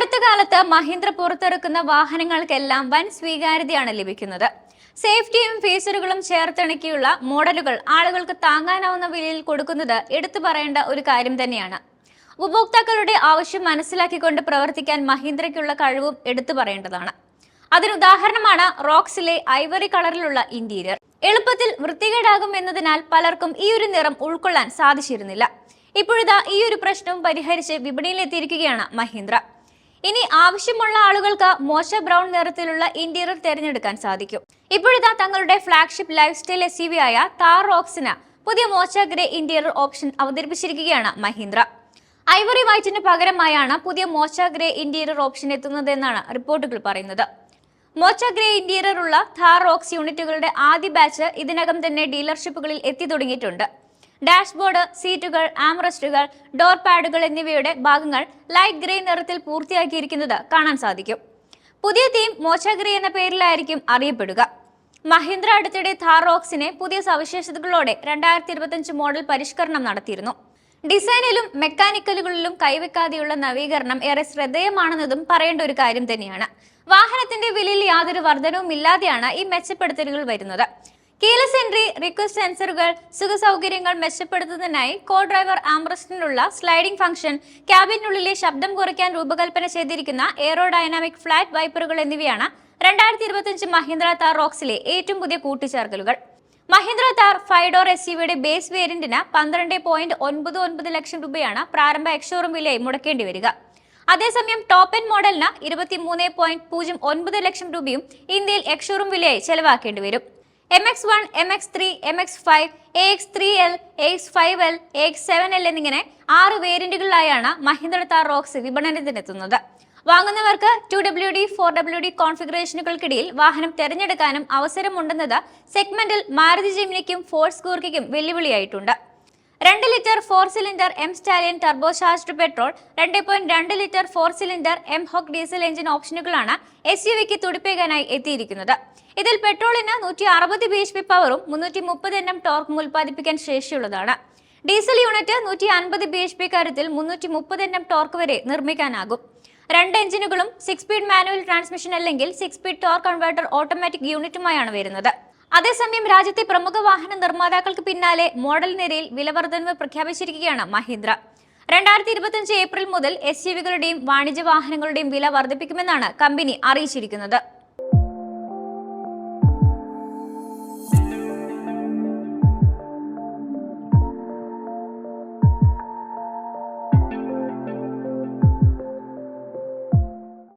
അടുത്ത കാലത്ത് മഹീന്ദ്ര പുറത്തിറക്കുന്ന വാഹനങ്ങൾക്കെല്ലാം വൻ സ്വീകാര്യതയാണ് ലഭിക്കുന്നത്. സേഫ്റ്റിയും ഫീച്ചറുകളും ചേർത്തിണക്കിയുള്ള മോഡലുകൾ ആളുകൾക്ക് താങ്ങാനാവുന്ന വിലയിൽ കൊടുക്കുന്നത് എടുത്തു പറയേണ്ട ഒരു കാര്യം തന്നെയാണ്. ഉപഭോക്താക്കളുടെ ആവശ്യം മനസ്സിലാക്കിക്കൊണ്ട് പ്രവർത്തിക്കാൻ മഹീന്ദ്രയ്ക്കുള്ള കഴിവും എടുത്തു പറയേണ്ടതാണ്. അതിനുദാഹരണമാണ് റോക്സിലെ ഐവറി കളറിലുള്ള ഇന്റീരിയർ. എളുപ്പത്തിൽ വൃത്തികേടാകും എന്നതിനാൽ പലർക്കും ഈ ഒരു നിറം ഉൾക്കൊള്ളാൻ സാധിച്ചിരുന്നില്ല. ഇപ്പോഴിതാ ഈ ഒരു പ്രശ്നവും പരിഹരിച്ച് വിപണിയിലെത്തിയിരിക്കുകയാണ് മഹീന്ദ്ര. ഇനി ആവശ്യമുള്ള ആളുകൾക്ക് മോശ ബ്രൗൺ നിറത്തിലുള്ള ഇന്റീരിയർ തിരഞ്ഞെടുക്കാൻ സാധിക്കും. ഇപ്പോഴിതാ തങ്ങളുടെ ഫ്ലാഗ്ഷിപ്പ് ലൈഫ് സ്റ്റൈൽ എസ് ആയ താർ റോക്സിന് പുതിയ മോശ ഗ്രേ ഇന്റീരിയർ ഓപ്ഷൻ അവതരിപ്പിച്ചിരിക്കുകയാണ് മഹീന്ദ്ര. ഐവറി വൈറ്റിന് പകരമായാണ് പുതിയ മോച്ച ഗ്രേ ഇന്റീരിയർ ഓപ്ഷൻ എത്തുന്നതെന്നാണ് റിപ്പോർട്ടുകൾ പറയുന്നത്. മോച്ച ഗ്രേ ഇന്റീരിയർ ഉള്ള ഥാർ റോക്സ് യൂണിറ്റുകളുടെ ആദ്യ ബാച്ച് ഇതിനകം തന്നെ ഡീലർഷിപ്പുകളിൽ എത്തി തുടങ്ങിയിട്ടുണ്ട്. ഡാഷ്ബോർഡ് സീറ്റുകൾ ആംറസ്റ്റുകൾ ഡോർ പാഡുകൾ എന്നിവയുടെ ഭാഗങ്ങൾ ലൈറ്റ് ഗ്രേ നിറത്തിൽ പൂർത്തിയാക്കിയിരിക്കുന്നത് കാണാൻ സാധിക്കും. പുതിയ തീം മോശഗ്രേ ഗ്രേ എന്ന പേരിലായിരിക്കും അറിയപ്പെടുക. മഹീന്ദ്ര അടുത്തിടെ ഥാർ റോക്സിനെ പുതിയ സവിശേഷതകളോടെ രണ്ടായിരത്തി ഇരുപത്തിയഞ്ച് മോഡൽ പരിഷ്കരണം നടത്തിയിരുന്നു. ഡിസൈനിലും മെക്കാനിക്കലുകളിലും കൈവെക്കാതെയുള്ള നവീകരണം ഏറെ ശ്രദ്ധേയമാണെന്നതും പറയേണ്ട ഒരു കാര്യം തന്നെയാണ്. വാഹനത്തിന്റെ വിലയിൽ യാതൊരു വർധനവും ഇല്ലാതെയാണ് ഈ മെച്ചപ്പെടുത്തലുകൾ വരുന്നത്. കീലസ് എൻട്രി റിക്വസ്റ്റ് സെൻസറുകൾ സുഖസൗകര്യങ്ങൾ മെച്ചപ്പെടുത്തുന്നതിനായി കോ ഡ്രൈവർ ആംബ്രസ്റ്റിനുള്ള സ്ലൈഡിംഗ് ഫംഗ്ഷൻ ക്യാബിനുള്ളിലെ ശബ്ദം കുറയ്ക്കാൻ രൂപകൽപ്പന ചെയ്തിരിക്കുന്ന എയറോഡൈനാമിക് ഫ്ലാറ്റ് വൈപ്പറുകൾ എന്നിവയാണ് രണ്ടായിരത്തി ഇരുപത്തിയഞ്ച് മഹീന്ദ്ര താർ റോക്സിലെ ഏറ്റവും പുതിയ കൂട്ടിച്ചേർക്കലുകൾ. Mahindra Thar five door S സിയുടെ ബേസ് വേരിയന്റിന് പന്ത്രണ്ട് പോയിന്റ് ഒൻപത് ഒൻപത് ലക്ഷം രൂപയാണ് പ്രാരംഭ എക്സോറും വിലയായി മുടക്കേണ്ടി വരിക. അതേസമയം ടോപ്പ് എൻ മോഡലിന് ഇരുപത്തി മൂന്ന് പോയിന്റ് പൂജ്യം ഒൻപത് ലക്ഷം രൂപയും ഇന്ത്യയിൽ എക്സോറും വിലയായി ചെലവാക്കേണ്ടി വരും. M X one M X three M X five A X three L A X five L A X seven L എന്നിങ്ങനെ ആറ് വേരിയന്റുകളിലായാണ് മഹീന്ദ്ര താർ റോക്സ് വിപണനത്തിനെത്തുന്നത്. വാങ്ങുന്നവർക്ക് two W D four W D കോൺഫിഗറേഷനുകൾക്കിടയിൽ വാഹനം തിരഞ്ഞെടുക്കാനും അവസരമുണ്ടെന്നത് സെഗ്മെന്റിൽ മാരുതി ജിമിനിക്കും ഫോഴ്സ് കൂർക്കിക്കും വെല്ലുവിളിയായിട്ടുണ്ട്. രണ്ട് litre four cylinder M stallion turbocharged petrol രണ്ട് പോയിന്റ് രണ്ട് litre four cylinder M hawk diesel engine ഓപ്ഷനുകളാണ് S U വിക്ക് തുടിപ്പേകാനായി എത്തിയിരിക്കുന്നത്. ഇതിൽ പെട്രോളിന് നൂറ്റി അറുപത് ബി എച്ച് പി പവറും മുന്നൂറ്റി മുപ്പത് എണ്ണം ടോർക്കും ഉൽപ്പാദിപ്പിക്കാൻ ശേഷിയുള്ളതാണ്. ഡീസൽ യൂണിറ്റ് നൂറ്റി അൻപത് ബി എച്ച് പി കാര്യത്തിൽ മുന്നൂറ്റി മുപ്പത് എണ്ണം ടോർക്ക് വരെ നിർമ്മിക്കാനാകും. രണ്ട് എഞ്ചിനുകളും സിക്സ് സ്പീഡ് മാനുവൽ ട്രാൻസ്മിഷൻ അല്ലെങ്കിൽ six speed torque converter automatic യൂണിറ്റുമായാണ് വരുന്നത്. അതേസമയം രാജ്യത്തെ പ്രമുഖ വാഹന നിർമ്മാതാക്കൾക്ക് പിന്നാലെ മോഡൽ നിരയിൽ വിലവർദ്ധനവ് പ്രഖ്യാപിച്ചിരിക്കുകയാണ് മഹീന്ദ്ര. രണ്ടായിരത്തി ഇരുപത്തിയഞ്ച് ഏപ്രിൽ മുതൽ എസ് വാണിജ്യ വാഹനങ്ങളുടെയും വില വർദ്ധിപ്പിക്കുമെന്നാണ് കമ്പനി അറിയിച്ചിരിക്കുന്നത്.